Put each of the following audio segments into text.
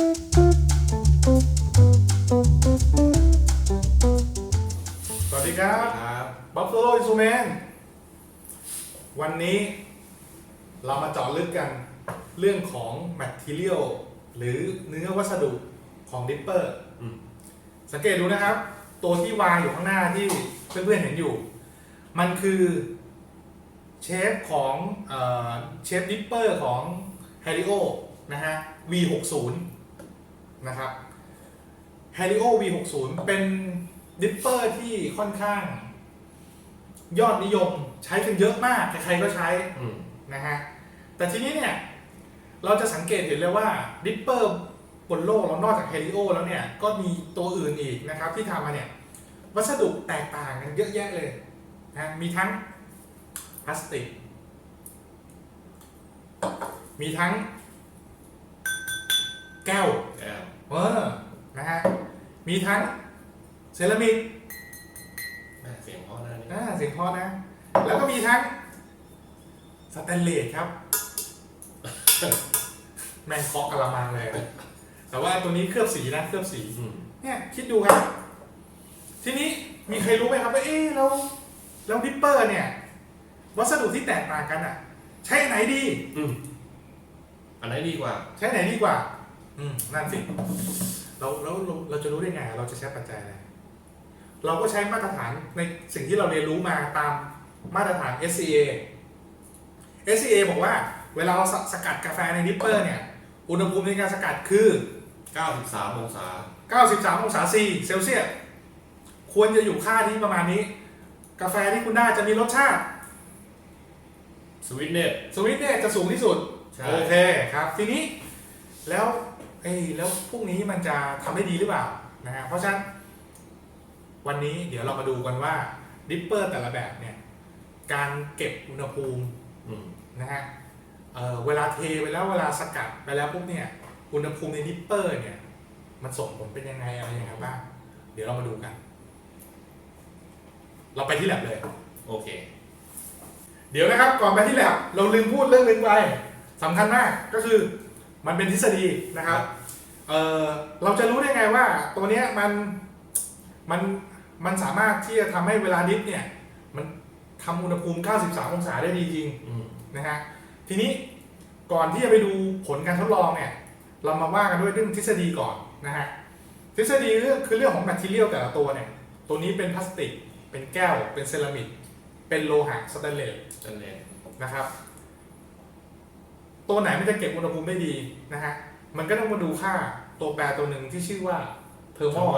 สวัสดีครับครับบ๊อบโซโลอิซูแมน วันนี้เรามาเจาะลึกกันเรื่องของ Material หรือเนื้อวัสดุของดิปเปอร์อืมสังเกตดูนะครับ ตัวที่วางอยู่ข้างหน้าที่เพื่อนๆเห็นอยู่ มันคือเชฟของเอ่อเชฟดิปเปอร์ของ h a r i o นะฮะ V60 นะครับ h a r i o V60 เป็นดิปเปอร์ที่ค่อนข้าง ยอดนิยมใช้กันเยอะมาก ใครๆก็ใช้อืมนะฮะ แต่ทีนี้เนี่ย เราจะสังเกตเห็นเลยว่าดิปเปอร์บนโลกเรานอกจากเฮลิโอแล้วเนี่ย ก็มีตัวอื่นอีกนะครับ ที่ทำมาเนี่ย วัสดุแตกต่างกันเยอะแยะเลยนะมีทั้งพลาสติก มีทั้ง แก้วแก้วเออนะฮะมีทั้งเซรามิกแม่เสียงพ่อหน้านี่อ่าเสียงเพอนะ แล้วก็มีทั้งสแตนเลสครับ แมงเคาะกะละมังเลย แต่ว่าตัวนี้เคลือบสีนะเคลือบสี อืมเนี่ยคิดดูครับ ทีนี้มีใครรู้ไหมครับว่าเอ๊ะแล้วแล้วดิปเปอร์เนี่ย วัสดุที่แตกต่างกันอะ ใช้ไหนดี อืมอันไหนดีกว่า ใช้ไหนดีกว่า อืมนั่นสิเราเราเราเราจะรู้ได้ไง เราจะใช้ปัจจัยอะไร เราก็ใช้มาตรฐานในสิ่งที่เราเรียนรู้มาตามมาตรฐาน SCA SCA บอกว่า เวลาเราสสกัดกาแฟในดิปเปอร์เนี่ย อุณหภูมิในการสกัดคือ 93 องศา 93 องศาซีเซลเซียส ควรจะอยู่ค่าที่ประมาณนี้ กาแฟที่คุณได้จะมีรสชาติ สวิตเนตสวิตเนี่ยจะสูงที่สุด ใช่ โอเคครับ ทีนี้แล้ว เอ้ยแล้วพวกนี้มันจะทำได้ดีหรือเปล่านะฮะเพราะฉะนั้นวันนี้เดี๋ยวเรามาดูกันว่าดิปเปอร์แต่ละแบบเนี่ย การเก็บอุณหภูมิอืมนะฮะเอ่อเวลาเทไปแล้วเวลาสกัดไปแล้วปุ๊บเนี่ย อุณหภูมิในดิปเปอร์เนี่ย มันส่งผลเป็นยังไงอะไรยังไงบ้างเดี๋ยวเรามาดูกัน เราไปที่แลบเลย โอเค เดี๋ยวนะครับก่อนไปที่แลบเราลืมพูดเรื่องหนึงไปสำคัญมากก็คือ มันเป็นทฤษฎีนะครับเออเราจะรู้ได้ไงว่าตัวเนี้ยมันมันมันสามารถที่จะทำให้เวลาดิฟเนี่ยมันทำอุณหภูมิ 93 องศาได้ดีจริง อืมนะฮะทีนี้ก่อนที่จะไปดูผลการทดลองเนี่ยเรามาว่ากันด้วยเรื่องทฤษฎีก่อนนะฮะทฤษฎีเรื่องคือเรื่องของแมทเทียลแต่ละตัวเนี่ยตัวนี้เป็นพลาสติก เป็นแก้ว เป็นเซรามิก เป็นโลหะสแตนเลสสแตนเลสนะครับ ตัวไหนมันจะเก็บอุณหภูมิได้ดีนะฮะ มันก็ต้องมาดูค่าตัวแปรตัวหนึ่งที่ชื่อว่า thermal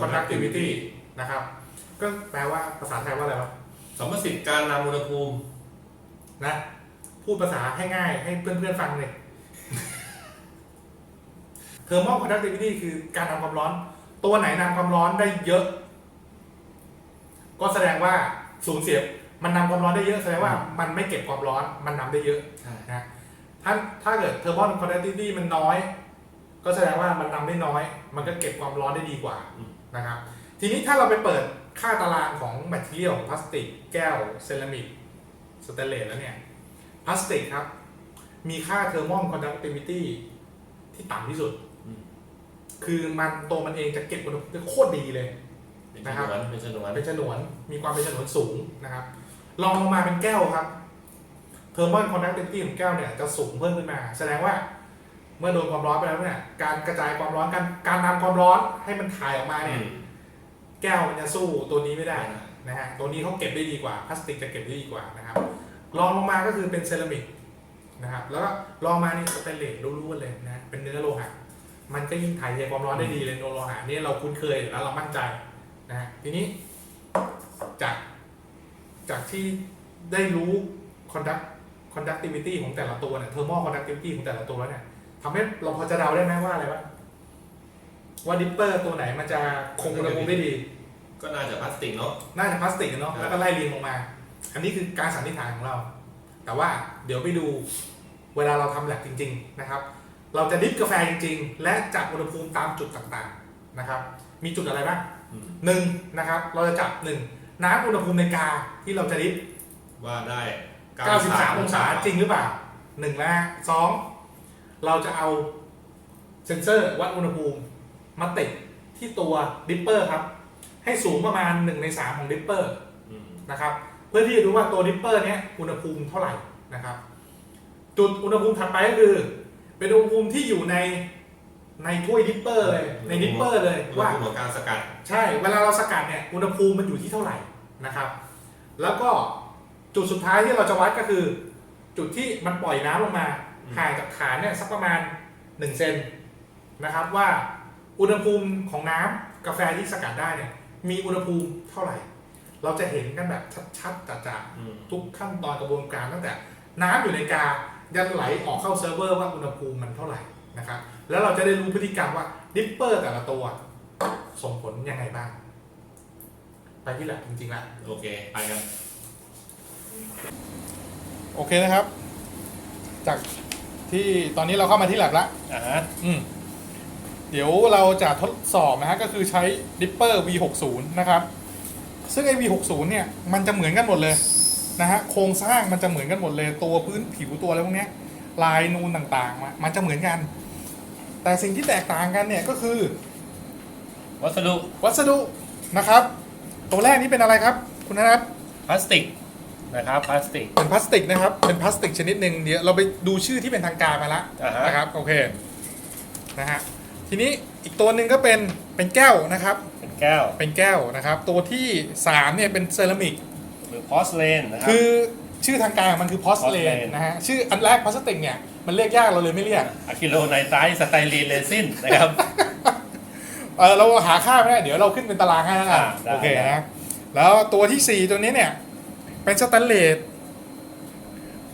conductivity นะครับ ก็แปลว่าภาษาไทยว่าอะไรวะสมมติสิทธิ์การนำอุณหภูมินะ พูดภาษาให้ง่ายให้เพื่อนๆฟังเลย thermal conductivity คือการนำความร้อน ตัวไหนนำความร้อนได้เยอะ ก็แสดงว่าสูญเสียมันนำความร้อนได้เยอะแสดงว่ามันไม่เก็บความร้อนมันนำได้เยอะใช่นะ ถ้าถ้าเกิดเทอร์โมคอนดักติวิตี้มันน้อย ก็แสดงว่ามันนำได้น้อย มันก็เก็บความร้อนได้ดีกว่านะครับ ทีนี้ถ้าเราไปเปิดค่าตารางของแมทเทียลของพลาสติก แก้ว เซรามิกสแตนเลสแล้วเนี่ย พลาสติกครับ มีค่าเทอร์โมคอนดักติวิตี้ที่ต่ำที่สุด คือมันตัวมันเองจะเก็บอุณหภูมิได้โคตรดีเลยเป็นนะชครับนวนเป็นชนวนเป็นฉนวน มีความเป็นฉนวนสูงนะครับ ลองลงมาเป็นแก้วครับ เทอร์โมคอนดักติวิตี้ของแก้วเนี่ยจะสูงเพิ่มขึ้นมา แสดงว่าเมื่อโดนความร้อนไปแล้วเนี่ยการกระจายความร้อนการการนำความร้อนให้มันถ่ายออกมาเนี่ยอืมแก้วมันจะสู้ตัวนี้ไม่ได้ได้นะฮะตัวนี้เขาเก็บได้ดีกว่าพลาสติกจะเก็บได้ดีกว่านะครับลองลงมาก็คือเป็นเซรามิกนะครับแล้วก็ลองมานี่สแตนเลสรู้ๆกันเลยนะเป็นเนื้อโลหะมันก็ยิ่งถ่ายเทความร้อนได้ดีเลยโลหะนี่เราคุ้นเคยอยู่แล้วเรามั่นใจนะฮะทีนี้จากจากที่ได้รู้ conduct conductivity ของแต่ละตัวเนี่ย thermal conductivity ของแต่ละตัวแล้วเนี่ยทำให้เราพอจะเดาได้ไหมว่าอะไรวะว่าดิปเปอร์ตัวไหนมันจะคงอุณหภูมิได้ดี ก็น่าจะพลาสติกเนาะน่าจะพลาสติกอะเนาะครับแล้วก็ไล่เรียงลงมา อันนี้คือการสันนิษฐานของเรา แต่ว่าเดี๋ยวไปดูเวลาเราทำแลบจริง ๆ นะครับ เราจะดิฟกาแฟจริง ๆ และจับอุณหภูมิตามจุดต่างๆนะครับ มีจุดอะไรบ้างอืมหนึ่งนะครับ เราจะจับหนึ่งน้ำอุณหภูมิในกาที่เราจะดิฟว่าได้ 93 องศาจริงหรือเปล่าหนึ่งนะฮะสองเราจะเอาเซนเซอร์วัดอุณหภูมิมาติดที่ตัวดิปเปอร์ครับ ให้สูงประมาณ 1 ใน 3 ของดิปเปอร์อืมนะครับ เพื่อที่จะดูว่าตัวดิปเปอร์เนี้ยอุณหภูมิเท่าไหร่นะครับ จุดอุณหภูมิถัดไปก็คือ เป็นอุณหภูมิที่อยู่ในในถ้วยดิปเปอร์เลยในดิปเปอร์เลยอุณหว่าภูมิของการสกัด ใช่ เวลาเราสกัดเนี่ยอุณหภูมิมันอยู่ที่เท่าไหร่นะครับ แล้วก็ จุดสุดท้ายที่เราจะวัดก็คือ จุดที่มันปล่อยน้ำลงมาอืมห่างจากฐานเนี่ยสักประมาณ1เซนนะครับว่าอุณหภูมิของน้ำกาแฟที่สกัดได้เนี่ยมีอุณหภูมิเท่าไหร่ เราจะเห็นกันแบบชัดๆจัดอืมๆทุกขั้นตอนกระบวนการตั้งแต่ น้ำอยู่ในกายันไหลออกเข้าเซิร์ฟเวอร์ว่าอุณหภูมิมันเท่าไหร่นะครับแล้วเราจะได้รู้พฤติกรรมว่าดิปเปอร์แต่ละตัว ส่งผลยังไงบ้าง ไปที่แลบจริงๆแล้วโอเค ไปกัน โอเคนะครับ จากที่ตอนนี้เราเข้ามาที่แลบแล้วอ่าฮะอืมเดี๋ยวเราจะทดสอบนะฮะก็คือใช้ Dipper V60 นะครับ ซึ่งไอ้ V60 เนี่ยมันจะเหมือนกันหมดเลยนะฮะโครงสร้างมันจะเหมือนกันหมดเลย ตัวพื้นผิวตัวอะไรพวกเนี้ยลายนูนต่างๆมามันจะเหมือนกัน แต่สิ่งที่แตกต่างกันเนี่ยก็คือ วัสดุวัสดุนะครับ ตัวแรกนี้เป็นอะไรครับ คุณนัทพลาสติก นะครับพลาสติก เป็นพลาสติกนะครับ เป็นพลาสติกชนิดหนึ่งเดี๋ยวเราไปดูชื่อที่เป็นทางการมาแล้วอ่าฮะ นะครับโอเคนะฮะทีนี้อีกตัวหนึ่งก็เป็นเป็นแก้วนะครับ เป็นแก้วเป็นแก้วนะครับ ตัวที่3เนี่ยเป็นเซรามิก หรือพอสเลนนะครับ คือชื่อทางการมันคือพอสเลน porcelain นะฮะชื่ออันแรกพลาสติกเนี่ยมันเรียกยากเราเลยไม่เรียกอะคิโลไนไตรสไตรีนเรซินนะครับ เออเราหาค่าไม่ได้เดี๋ยวเราขึ้นเป็นตารางให้แล้วกันอ่าได้ โอเคนะแล้วตัวที่4ตัวนี้เนี่ย เป็นสแตนเลส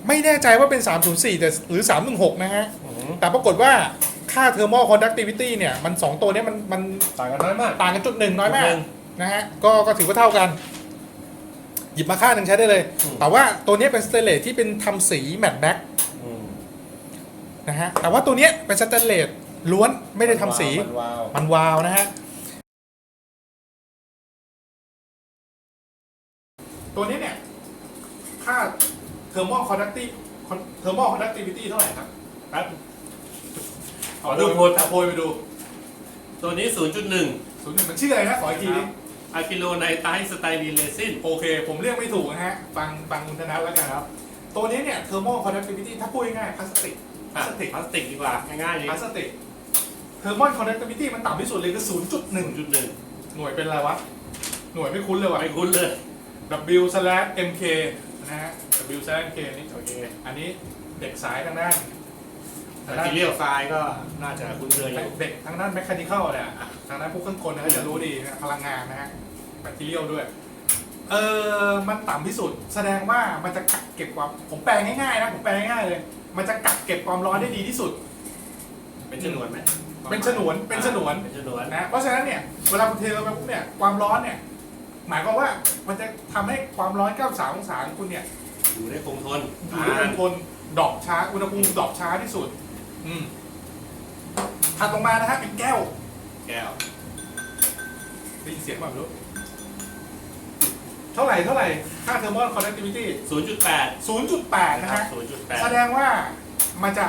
ไม่แน่ใจว่าเป็น 304 แต่หรือ 316 นะฮะอืมแต่ปรากฏว่าค่า thermal conductivity เนี่ย มัน 2 ตัวเนี้ยมันมันต่างกันน้อยมาก ต่างกันจุดหนึ่งน้อยมาจุดหกนึ่งนะฮะ ก็ก็ถือว่าเท่ากัน หยิบมาค่าหนึ่งใช้ได้เลย อืม แต่ว่าตัวเนี้ยเป็นสเตนเลสที่เป็นทำสีแมตต์แบ็กอืมนะฮะ แต่ว่าตัวเนี้ยเป็นสเตนเลสล้วนไม่ได้ทำสี มันวาวมันวาวนะฮะ ตัวนี้เนี่ย ค่า thermal conductivity thermal conductivity เท่าไหร่ครับครับขอดูโพยโพยไปดู ตัวนี้ 0.1 ศูนย์หนึ่งมันชื่ออะไรนะขออีกทีนี้อะคิโลไนไตรสไตรีนเรซินโอเค ผมเรียกไม่ถูกนะฮะ ฟังฟังคุณธนัทแล้วกันครับ ตัวนี้เนี่ย thermal conductivity ถ้าพูดง่ายๆพลาสติกพลาสติกพลาสติกดีกว่า ง่ายๆเลยพลาสติก thermal conductivity มันต่ำที่สุดเลยคือ 0.1 0.1 หน่วยเป็นอะไรวะ หน่วยไม่คุ้นเลยว่ะไม่คุ้นเลย W slash MK นะฮะ W slash MK นี่โอเคอันนี้เด็กสายทางด้านทางแมทด้านทีเรียลไฟล์ก็น่าจะคุ้นเคยอยู่เด็กทางด้าน mechanical เนี่ยอะทางด้านพวกเครื่องกลนะก็จะรู้ดีนะพลังงานนะฮะ material ด้วย เออมันต่ำที่สุด แสดงว่ามันจะกักเก็บความผมแปลง่ายๆนะผมแปลง่ายๆเลย มันจะกักเก็บความร้อนได้ดีที่สุด เป็นฉนวนไหมเป็นฉนวน เป็นฉนวน เป็นฉนวนนะ เพราะฉะนั้นเนี่ย เวลาคุณเทลงไปปุ๊บเนี่ย ความร้อนเนี่ย หมายความว่ามันจะทำให้ความร้อน 93 องศาของคุณเนี่ยอยู่ได้คงทนอยู่ได้เป็นคนดรอปช้า อุณหภูมิดรอปช้าที่สุด อืมถัดลงมานะฮะเป็นแก้ว แก้วได้ยินเสียงแบบรู้ เท่าไหร่เท่าไหร่ ค่า thermal conductivity 0.8 0.8 นะครัฮะบแส0.8ดงว่ามันจะ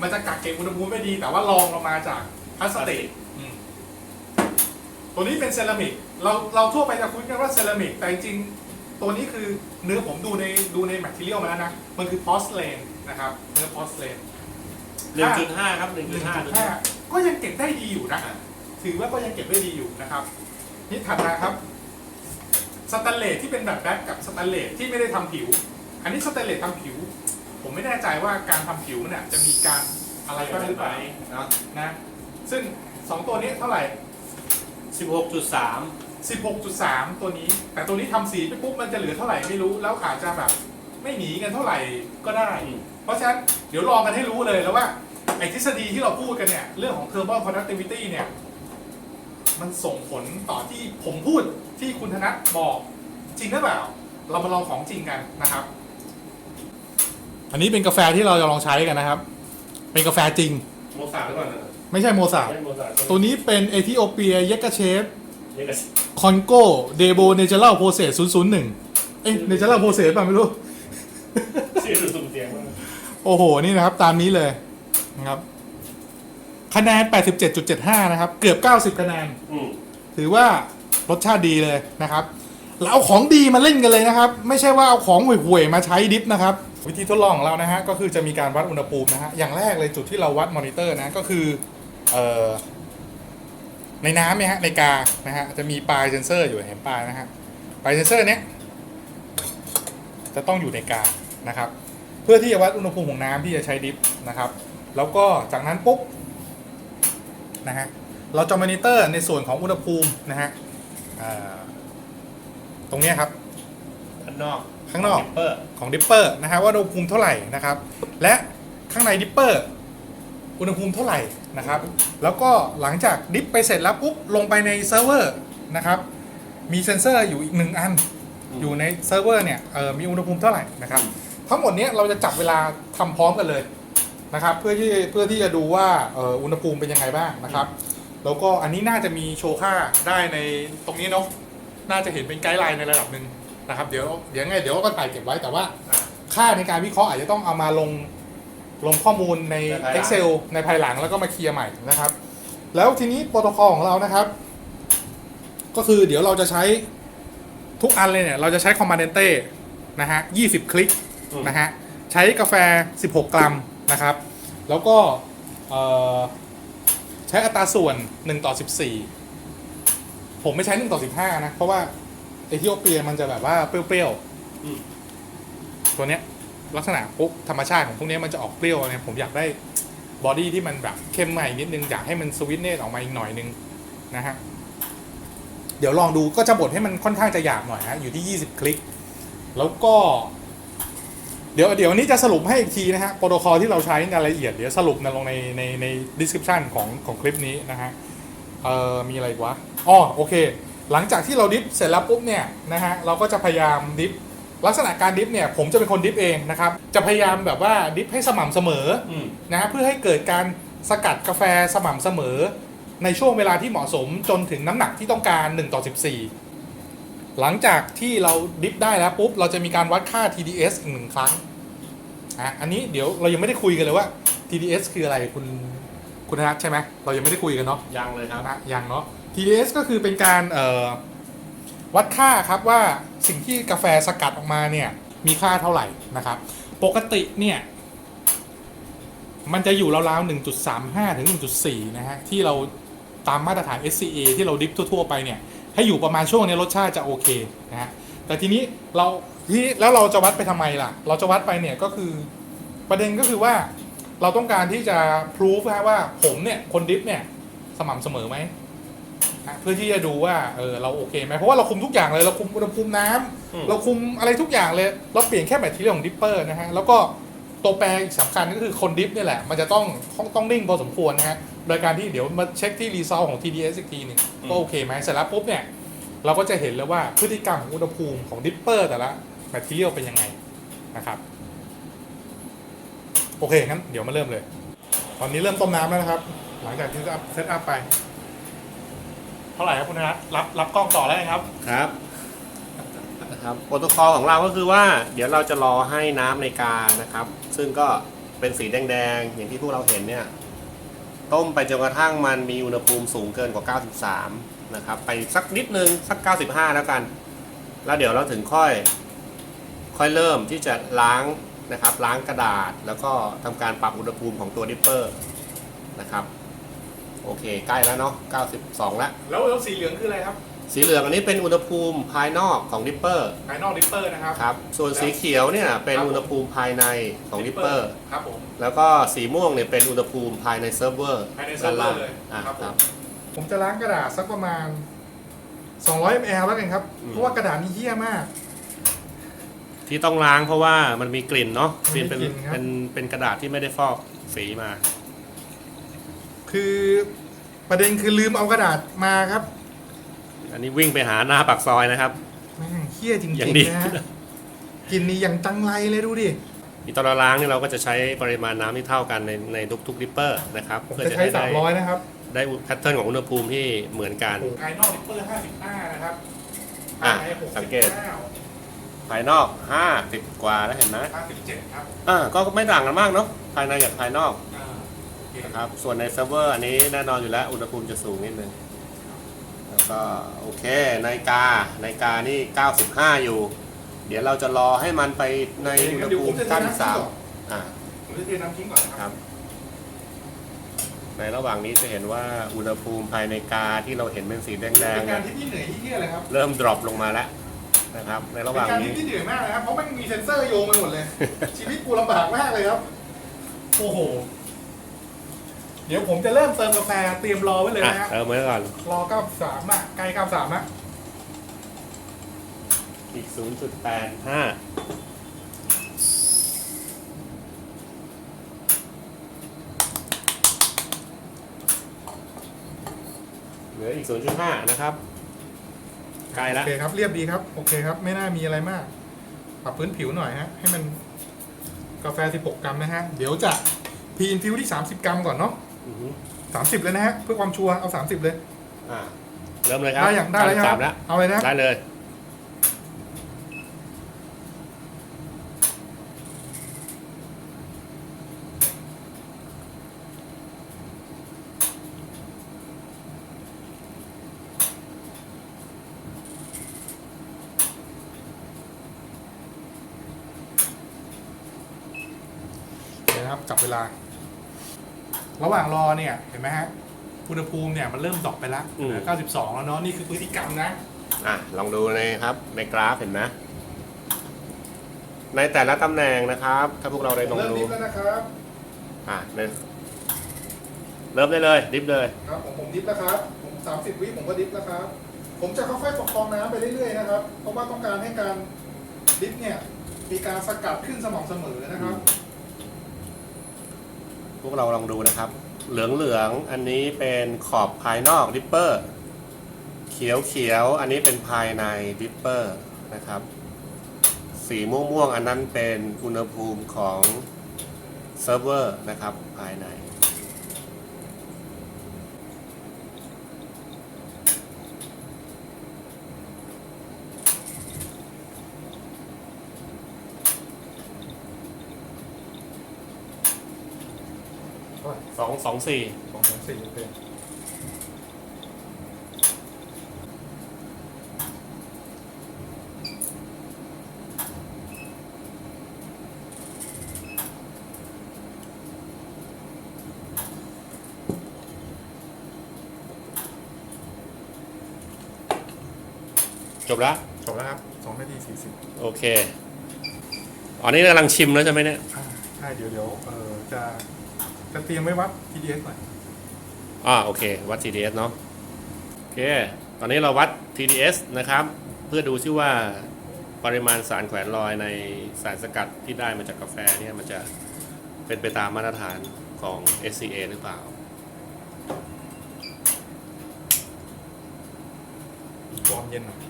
มันจะกักเก็บอุณหภูมิไม่ดี แต่ว่าลองลงมาจากพลาสติกอืมตัวนี้เป็นเซรามิก เราเราทั่วไปจะคุ้นกันว่าเซรามิกแต่จริงๆตัวนี้คือเนื้อผมดูในดูในแมทเทียลมาแล้วนะ มันคือพอสเลนนะครับเนื้อพอสเลน1.5ครับหนึ่งจุด1.5ตัวนี้ห้าก็ยังเก็บได้ดีอยู่นะถือว่าก็ยังเก็บได้ดีอยู่นะครับนี่ถัดมาครับสแตนเลสที่เป็นแบบแบ็คกับสแตนเลสที่ไม่ได้ทำผิว อันนี้สแตนเลสทำผิว ผมไม่แน่ใจว่าการทำผิวเนี่ยจะมีการอะไรบ้างหรือเปล่านะนะซึ่ง2ตัวนี้เท่าไหร่16.3 16.3 ตัวนี้ แต่ตัวนี้ทำสีไปปุ๊บมันจะเหลือเท่าไหร่ไม่รู้แล้วอาจจะแบบไม่หนีกันเท่าไหร่ก็ได้ เพราะฉะนั้นเดี๋ยวลองกันให้รู้เลยแล้วว่าไอ้ทฤษฎีที่เราพูดกันเนี่ยเรื่องของ thermal conductivity เนี่ยมันส่งผลต่อที่ผมพูดที่คุณธนัทบอกจริงหรือเปล่า เรามาลองของจริงกันนะครับ อันนี้เป็นกาแฟที่เราจะลองใช้กันนะครับ เป็นกาแฟจริง โมซาร์หรือเปล่านะไม่ใช่โมซาไม่โมซาร์ตัวนี้เป็นเอธิโอเปียเยกเชฟเรียกกัน คอนโกเดโบเนเจอรัลโปรเซส001เอ้ยเนเจอรัลโปรเซสป่ะไม่รู้ ชื่อสุ่มเสียงมากโอ้โห นี่นะครับ ตามนี้เลยนะครับ คะแนน 87.75 นะครับ เกือบ 90 คะแนน อืมถือว่ารสชาติดีเลยนะครับ เราเอาของดีมาเล่นกันเลยนะครับ ไม่ใช่ว่าเอาของห่วยๆมาใช้ดิฟนะครับ วิธีทดลองของเรานะฮะ ก็คือจะมีการวัดอุณหภูมินะฮะ อย่างแรกเลยจุดที่เราวัดมอนิเตอร์นะ ก็คือเอ่อ ในน้ำเนี่ยฮะในกานะฮะจะมีปลายเซนเซอร์อยู่เห็นปลายนะฮะปลายเซนเซอร์เนี้ยจะต้องอยู่ในกานะครับ เพื่อที่จะวัดอุณหภูมิของน้ำที่จะใช้ดิฟนะครับ แล้วก็จากนั้นปุ๊บนะฮะเราจะมอนิเตอร์ในส่วนของอุณหภูมินะฮะอ่าตรงเนี้ยครับข้างนอกข้างนอกเปอร์ของดิปเปอร์นะฮะว่าอุณหภูมิเท่าไหร่นะครับ และข้างในดิปเปอร์อุณหภูมิเท่าไหร่ นะครับ แล้วก็หลังจากดิฟไปเสร็จแล้วปุ๊บลงไปในเซิร์ฟเวอร์นะครับ มีเซ็นเซอร์อยู่อีกหนึ่งอัน อยู่ในเซิร์ฟเวอร์เนี่ยเออมีอุณหภูมิเท่าไหร่นะครับ ทั้งหมดเนี้ยเราจะจับเวลาทำพร้อมกันเลยนะครับ เพื่อที่เพื่อที่จะดูว่าเอ่ออุณหภูมิเป็นยังไงบ้างนะครับ แล้วก็อันนี้น่าจะมีโชว์ค่าได้ในตรงนี้เนาะน่าจะเห็นเป็นไกด์ไลน์ในระดับหนึ่งนะครับ เดี๋ยวเดี๋ยวไงเดี๋ยวก็ถ่ายเก็บไว้แต่ว่าค่าในการวิเคราะห์อาจจะต้องเอามาลง ลงข้อมูลใน ในภายหลัง Excel ในภายหลังแล้วก็มาเคลียร์ใหม่นะครับ แล้วทีนี้โปรโตคอลของเรานะครับ ก็คือเดี๋ยวเราจะใช้ทุกอันเลยเนี่ย เราจะใช้คอมมานเดนเต้นะฮะ20 คลิกอืม นะฮะ ใช้กาแฟ 16 กรัมนะครับ แล้วก็เอ่อใช้อัตราส่วน 1 ต่อ 14 ผมไม่ใช้ 1 ต่อ 15 นะ เพราะว่าเอธิโอเปียมันจะแบบว่าเปรี้ยวๆอืมตัวเนี้ย ลักษณะปุ๊บธรรมชาติของพวกนี้มันจะออกเปรี้ยวเนี่ยผมอยากได้บอดี้ที่มันแบบเข้มใหม่นิดนึง อยากให้มันสวิตเนตออกมาอีกหน่อยนึงนะฮะเดี๋ยวลองดูก็จะบดให้มันค่อนข้างจะหยาบหน่อยฮะอยู่ที่ 20 คลิก แล้วก็ เดี๋ยวเดี๋ยวนี้จะสรุปให้อีกทีนะฮะโปรโตคอลที่เราใช้ในรายละเอียดเดี๋ยวสรุปในลงในในใน description ของของคลิปนี้นะฮะเอ่อมีอะไรวะอ๋อโอเค หลังจากที่เราดิฟเสร็จแล้วปุ๊บเนี่ยนะฮะเราก็จะพยายามดิฟ ลักษณะการดิฟเนี่ยผมจะเป็นคนดิฟเองนะครับจะพยายามแบบว่าดิฟให้สม่ำเสมออืม นะฮะเพื่อให้เกิดการสกัดกาแฟสม่ำเสมอ ในช่วงเวลาที่เหมาะสมจนถึงน้ำหนักที่ต้องการ1ต่อ14 หลังจากที่เราดิฟได้แล้วปุ๊บ เราจะมีการวัดค่า TDS อีกหนึ่งครั้งอะอันนี้เดี๋ยวเรายังไม่ได้คุยกันเลยว่า TDS คืออะไรคุณคุณนัทใช่ไหมเรายังไม่ได้คุยกันเนาะ ยังเลยครับ นะยังเนาะ TDS ก็คือเป็นการเอ่อ วัดค่าครับว่าสิ่งที่กาแฟสกัดออกมาเนี่ยมีค่าเท่าไหร่นะครับ ปกติเนี่ยมันจะอยู่ราวๆ 1.35 ถึง 1.4 นะฮะ ที่เราตามมาตรฐาน SCA ที่เราดิฟทั่ว ๆ ไปเนี่ย ให้อยู่ประมาณช่วงนี้รสชาติจะโอเคนะฮะ แต่ทีนี้เราที่แล้วเราจะวัดไปทำไมล่ะ เราจะวัดไปเนี่ยก็คือประเด็นก็คือว่าเราต้องการที่จะพิสูจว่าผมเนี่ย คนดิฟเนี่ย สม่ำเสมอไหม เพื่อที่จะดูว่าเออเราโอเคไหมเพราะว่าเราคุมทุกอย่างเลยเราคุมอุณหภูมิน้ำอืมเราคุมอะไรทุกอย่างเลย เราเปลี่ยนแค่แบตเตอรี่ของดิปเปอร์นะฮะแล้วก็ตัวแปรอีกสำคัญก็คือคนดิฟเนี่ยแหละ มันจะต้องต้องต้องนิ่งพอสมควรนะฮะโดยการที่เดี๋ยวมาเช็คที่รีซอลของ TDS อีกทีหนึ่งก็โอเคไหมเสร็จแล้วปุ๊บเนี่ยเราก็จะเห็นเลยว่าพฤติกรรมของอุณหภูมิของดิปเปอร์แต่ละแบตเตอรี่เป็นยังไงนะครับ โอเคงั้นเดี๋ยวมาเริ่มเลย ตอนนี้เริ่มต้มน้ำแล้วนะครับ หลังจากที่เซตอัพไปเท่าไหร่ครับคุณนัทรับรับกล้องต่อแล้วครับ ครับนะครับโปรโตคอลของเราก็คือว่า เดี๋ยวเราจะรอให้น้ำในกานะครับ ซึ่งก็เป็นสีแดงๆ อย่างที่พวกเราเห็นเนี่ย ต้มไปจนกระทั่งมันมีอุณหภูมิสูงเกินกว่า 93 นะครับ ไปสักนิดนึง สัก 95 แล้วกัน แล้วเดี๋ยวเราถึงค่อย ค่อยเริ่มที่จะล้างนะครับ ล้างกระดาษแล้วก็ทำการปรับอุณหภูมิของตัวดิปเปอร์นะครับ โอเค ใกล้แล้วเนาะ 92 แล้ว แล้วแล้วสีเหลืองคืออะไรครับ สีเหลืองอันนี้เป็นอุณหภูมิภายนอกของดิปเปอร์ ภายนอกดิปเปอร์นะครับ ครับ ส่วนสีเขียวเนี่ยเป็นครับผมอุณหภูมิภายในของดิปเปอร์ ครับผม แล้วก็สีม่วงเนี่ยเป็นอุณหภูมิภายในเซิร์ฟเวอร์ภายในเซิร์ฟเวอร์เลยอะครับคผมรับผมจะล้างกระดาษสักประมาณ 200 ml แล้วกันครับ อืม เพราะว่ากระดาษนี่เหี้ยมาก ที่ต้องล้างเพราะว่ามันมีกลิ่นเนาะมันมีเป็นกลิ่นครับ เป็นเป็นกระดาษที่ไม่ได้ฟอกสีมา คือประเด็นคือลืมเอากระดาษมาครับอันนี้วิ่งไปหาหน้าปากซอยนะครับ แม่งเหี้ยจริงอย่างดี ๆนะฮะกลินนี่อย่างจังไรเลยดูดิ อีตอนเราล้างเนี่ยเราก็จะใช้ปริมาณน้ำที่เท่ากันในในทุกๆดิปเปอร์นะครับผมเพื่อจะจะใช้ให้ได้300นะครับได้แพทเทิร์นของอุณหภูมิที่เหมือนกัน ภายนอกดิปเปอร์55นะครับอะภายในสังเกต69ภายนอก 50 กว่าแล้วเห็นไหม57ครับ อ่าก็ไม่ต่างกันมากเนาะภายในกับภายนอกอ่าเค นะครับ ส่วนในเซิร์ฟเวอร์อันนี้แน่นอนอยู่แล้ว อุณหภูมิจะสูงนิดนึง แล้วก็โอเคนาฬิกานาฬิกานี่ 95 อยู่ เดี๋ยวเราจะรอให้มันไปในอุณหภูมิ93อ่าผมจะเทน้ำทิ้งก่อนนะคครัรับบในระหว่างนี้จะเห็นว่าอุณหภูมิภายในกาที่เราเห็นเป็นสีแดงเป็ๆนเนี่กายรที่พี่เหนื่อยที่เที่ยเลยครับเริ่มดรอปลงมาแล้วนะครับ ในระหเป็นว่างการนี้ ที่พี่เหนื่อยมากนะครับเพราะมันมีเซ็นเซอร์โยงไปหมดเลย ชีวิตกูลำบากมากเลยครับ โอ้โห เดี๋ยวผมจะเริ่มเติมกาแฟเตรียมรอไว้เลยอะนะฮะเติมไว้ก่อน รอ93อะใกล้93นะอีก 0.85 เหลืออีก 0.5 นะครับ ใกล้โอแล้วเคครับเรียบดีครับโอเคครับ ไม่น่ามีอะไรมาก ปรับพื้นผิวหน่อยฮะ ให้มันกาแฟ 16 กรัมนะฮะ เดี๋ยวจะพีอินฟิวที่ 30 กรัมก่อนเนาะ อือฮึ30เลยนะฮะเพื่อความชัวร์เอา30เลย อะเริ่มเลยครับได้อย่างได้เลยคสารับมแล้วเอาเลยนะได้เลยเดี๋ยวนะครับจับเวลา ระหว่างรอเนี่ยเห็นไหมฮะอุณหภูมิเนี่ยมันเริ่มดรอปไปแล้วอืมเหลือ92 แล้วเนาะนี่คือพฤติกรรมนะ อะลองดูนะครับในกราฟเห็นไหมในแต่ละตำแหน่งนะครับ ถ้าพวกเราได้ลองเริ่มดูดิฟแล้วนะครับอะในเริ่มได้เลยดิฟเลย ครับผมผมดิฟแล้วครับผม30วิผมก็ดิฟแล้วครับผมจะค่อยๆประคองน้ำไปเรื่อยๆนะครับเพราะว่าต้องการให้การดิฟเนี่ยมีการสกัดขึ้นสม่ำเสมอนะครับ พวกเราลองดูนะครับ เหลืองเหลืองๆอันนี้เป็นขอบภายนอกดิปเปอร์ เขียวเขียวๆอันนี้เป็นภายในดิปเปอร์นะครับ สีม่วงม่วงๆอันนั้นเป็นอุณหภูมิของเซิร์ฟเวอร์นะครับภายใน ส องสองสี่สองสองสี่โอเคจบแล้วจบแล้วครับสองนาทีสี่สิบโอเคอ๋อนี่กำลังชิมแล้วใช่ไหมเนี่ย อ่าใช่เดี๋ยวเดี๋ยวเออจะ จะเตรียมไว้วัด TDS หน่อยอ่าโอเควัด TDS เนาะโอเค ตอนนี้เราวัด TDS นะครับ เพื่อดูซิว่าปริมาณสารแขวนลอยในสารสกัดที่ได้มาจากกาแฟเนี่ยมันจะเป็นไปตามมาตรฐานของ SCA หรือเปล่า วอร์มเย็นหน่อย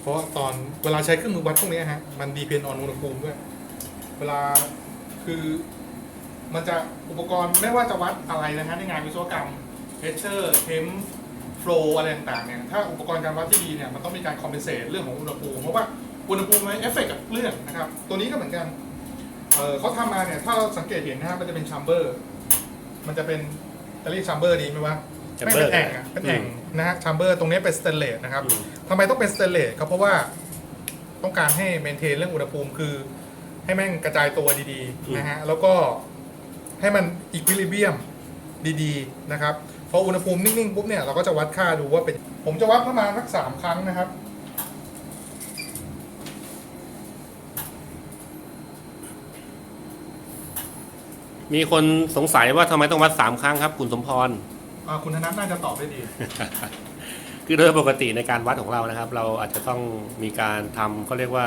เพราะตอนเวลาใช้เครื่องมือวัดพวกเนี้ยฮะ มันดีเพนออนอุณหภูมิด้วย เวลาคือ มันจะอุปกรณ์ไม่ว่าจะวัดอะไรนะฮะในงานวิศวกรรมเพชเชอร์เทมโฟลอะไรต่างๆเนี่ยถ้าอุปกรณ์การวัดที่ดีเนี่ยมันต้องมีการคอมเพนเซตเรื่องของอุณหภูมิเพราะว่าอุณหภูมิมันเอฟเฟกต์กับเรื่องนะครับ ตัวนี้ก็เหมือนกันเออเขาทำมาเนี่ยถ้าเราสังเกตเห็นนะฮะมันจะเป็นชัมเบอร์ มันจะเป็นจะเรียกชัมเบอร์ดีไหมวะไม่ Chamber เป็นแอ่งอะเป็นแอ่งนะฮะชัมเบอร์ตรงนี้เป็นสเตนเลสนะครับอืมทำไมต้องเป็นสเตนเลสครับเพราะว่าต้องการให้เมนเทนเรื่องอุณหภูมิคือ ให้แม่งกระจายตัวดีอืมๆนะฮะแล้วก็ ให้มันอีควิลิเบียมดีๆนะครับพออุณหภูมินิ่งๆปุ๊บเนี่ยเราก็จะวัดค่าดูว่าเป็น ผมจะวัดประมาณสักสามครั้งนะครับมีคนสงสัยว่าทำไมต้องวัด3ครั้งครับ คุณสมพร อ่าคุณธนัทน่าจะตอบได้ดี คือโดยปกติในการวัดของเรานะครับ เราอาจจะต้องมีการทำเขาเรียกว่า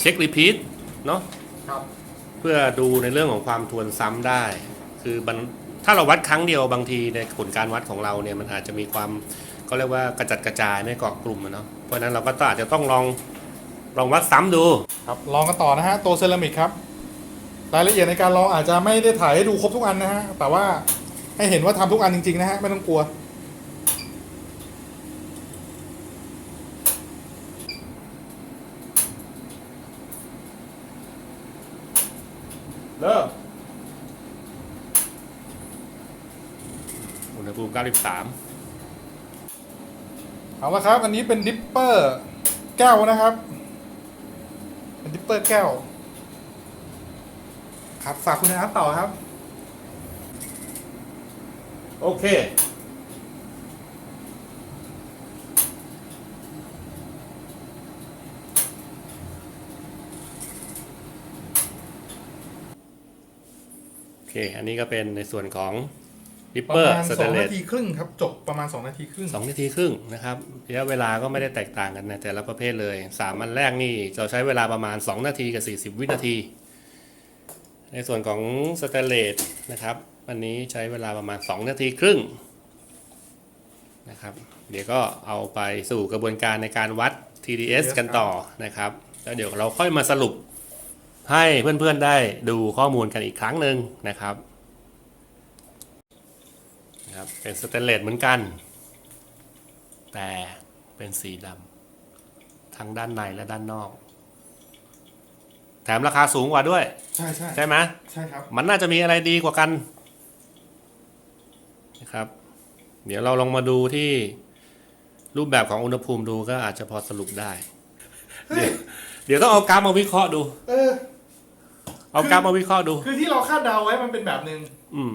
เช็ครีพีทเนาะครับเพื่อดูในเรื่องของความทวนซ้ำได้ คือมันถ้าเราวัดครั้งเดียวบางทีในผลการวัดของเราเนี่ยมันอาจจะมีความก็เรียกว่ากระจัดกระจายไม่เกาะกลุ่มอะเนาะเพราะนั้นเราก็ต้องอาจจะต้องลองลองวัดซ้ำดูครับลองกันต่อนะฮะตัวเซรามิกครับรายละเอียดในการลองอาจจะไม่ได้ถ่ายให้ดูครบทุกอันนะฮะแต่ว่าให้เห็นว่าทำทุกอันจริงๆนะฮะไม่ต้องกลัว เริ่ม ณหภูมิ 93 เอาละครับ อันนี้เป็นดิปเปอร์แก้วนะครับ เป็นดิปเปอร์แก้ว ครับฝากคุณนะครับต่อครับ โอเคโอเคอันนี้ก็เป็นในส่วนของ ดิปปเประอร์มาณสสเตอนงเลสนาทีครึ่งครับจบประมาณสองนาทีครึ่งสองนาทีครึ่งนะครับระยะเวลาก็ไม่ได้แตกต่างกันในแต่ละประเภทเลยสามอันแรกนี่เราใช้เวลาประมาณ 2 นาทีกับ 40 วินาที ในส่วนของสเตนเลสนะครับอันนี้ใช้เวลาประมาณ 2 นาทีครึ่งนะครับเดี๋ยวก็เอาไปสู่กระบวนการในการวัด TDS กันต่อนะครับ แล้วเดี๋ยวเราค่อยมาสรุปให้เพื่อนๆได้ดูข้อมูลกันอีกครั้งหนึ่งนะครับ นะครับ เป็นสเตนเลสเหมือนกัน แต่เป็นสีดำทั้งด้านในและด้านนอก แถมราคาสูงกว่าด้วย ใช่ใช่ใช่ไหมใช่ครับ มันน่าจะมีอะไรดีกว่ากันนะครับ เดี๋ยวเราลองมาดูที่รูปแบบของอุณหภูมิดูก็อาจจะพอสรุปได้ เดี๋ยวเดี๋ยวต้องเอากราฟมาวิเคราะห์ดู เออ เอากราฟมาวิเคราะห์ดู คือที่เราคาดเดาไว้มันเป็นแบบหนึ่ง อืม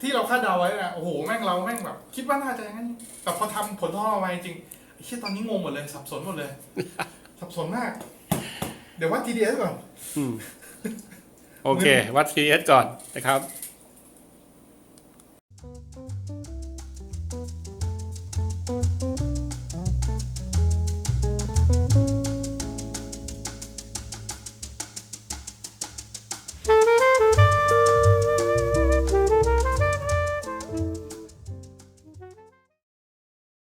ที่เราคาดเดาไว้นะโอ้โหแม่งเราแม่งแบบ คิดว่าน่าจะอย่างนั้น แต่พอทำผลทดลองมาจริงไอ้เชี่ยตอนนี้งงหมดเลย สับสนหมดเลย สับสนมาก เดี๋ยววัด TDS ก่อนโอเค วัด TDS ก่อนนะครับ